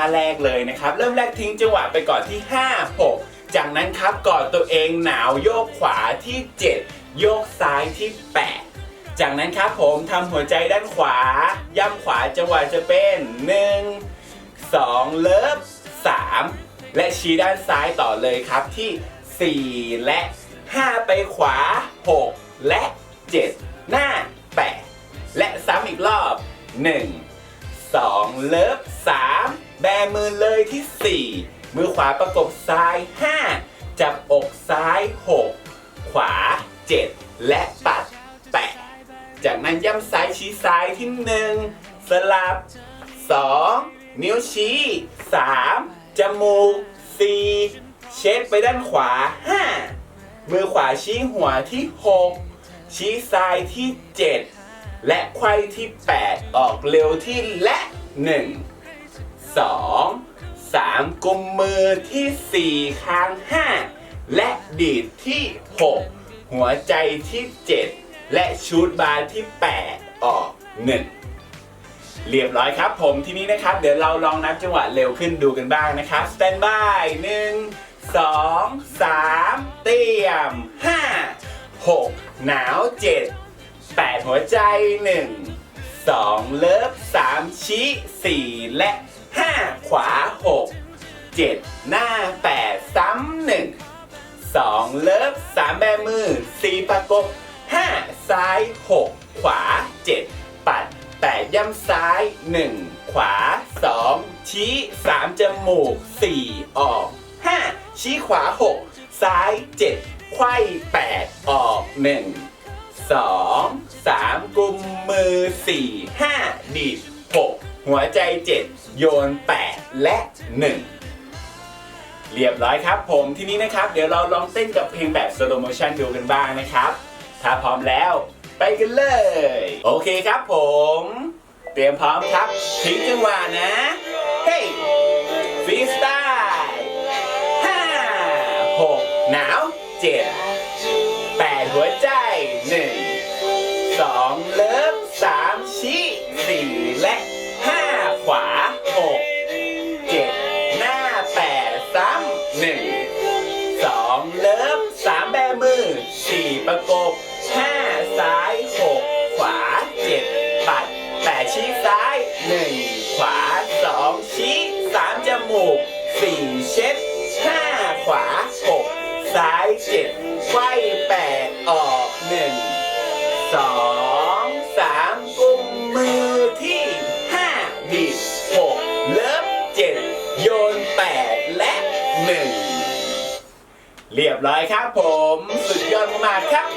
าแรกเลยนะครับ เริ่มแรกทิ้งจังหวะไปก่อนที่ 5 6 จากนั้นครับกอดตัวเองหนาวโยกขวาที่ 7 โยกซ้ายที่ 8 จากนั้นครับผมทำหัวใจด้านขวา ย่ำขวาจังหวะจะเป็น 1 2 เลิฟ 3 และชี้ด้านซ้ายต่อเลยครับที่ 4 และ 5 ไปขวา 6 และ 7 หน้า 8 และซ้ำอีกรอบ 1 2 เลิฟ 3 แบมือเลยที่ 4 มือขวาประกบซ้าย 5 จับอกซ้าย 6 ขวา 7 และปัด8จากนั้นย่ำซ้ายชี้ซ้ายที่ 1 สลับ 2 นิ้วชี้ 3 จมูก 4 เช็ดไปด้านขวา 5 มือขวาชี้หัวที่ 6 ชี้ซ้ายที่ 7 และไขว้ที่ 8 ออกเร็วที่และ 1 2 3กุมมือที่4ค้าง5และดีดที่6หัวใจที่7และชูดบาร์ที่8ออก1เรียบร้อยครับผมทีนี้นะครับ เดี๋ยวเราลองนับจังหวะเร็วขึ้นดูกันบ้างนะครับสแตนบายหนึ่งสองสามเตรียมห้าหกหนาวเจ็ดแปดหัวใจหนึ่งสองเลิฟสามชี้สี่และ ห้าขวาหกเจ็ดหน้าแปดซ้ำหนึ่งสองเลิฟสามแบมือสี่ประกบห้าซ้ายหกขวาเจ็ดปัดแปดย่ำซ้าย 1 ขวา 2 ชี้ 3 จมูก 4 ออก 5 ชี้ขวา 6 ซ้าย 7 ไขว้ 8 ออก 1 2 3 กุมมือ 4 5 ดีด6 หัวใจ 7 โยน 8 และ 1 เรียบร้อยครับผมทีนี้นะครับ เดี๋ยวเราลองเต้นกับเพลงแบบ slow motion ดูกันบ้างนะครับ ถ้าพร้อมแล้วไปกันเลย โอเคครับผม เตรียมพร้อมครับทิ้งจังหวะนะ เฮ้ยฟรีสไตล์ห้าหกหนาวเจ็ด วาสองชี้สามจมูกสี่เช็ดห้าขวาหกซ้ายเจ็ดไขว้แปดออกหนึ่งสองสามกุมมือที่ห้าดีดหกเลิฟเจ็ดโยนแปดและหนึ่งเรียบร้อยครับผม สุดยอดมากครับ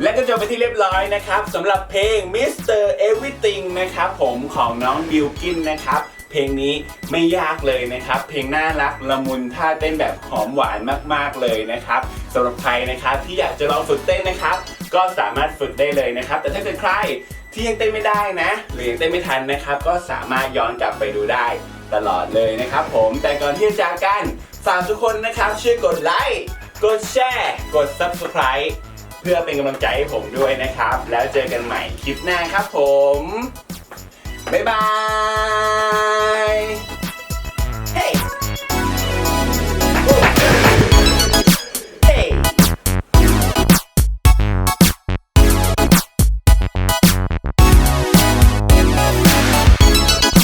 และก็จบไปที่เรียบร้อยนะครับสำหรับเพลง Mr. Everything นะครับผมของน้องบิวกินนะครับเพลงนี้ไม่ยากเลยนะครับ เพลงน่ารักละมุนท่าเต้นแบบหอมหวานมาก ๆเลยนะครับสำหรับใครนะครับที่อยากจะลองฝึกเต้นนะครับ ก็สามารถฝึกได้เลยนะครับ แต่ถ้าเกิดใครที่ยังเต้นไม่ได้นะ หรือยังเต้นไม่ทันนะครับ ก็สามารถย้อนกลับไปดูได้ตลอดเลยนะครับผมแต่ก่อนที่จะจากกันฝากทุกคนนะครับช่วยกดไลค์กดแชร์ กด Subscribe เพื่อเป็นกำลังใจให้ผมด้วยนะครับ แล้วเจอกันใหม่คลิปหน้าครับผม บ๊ายบาย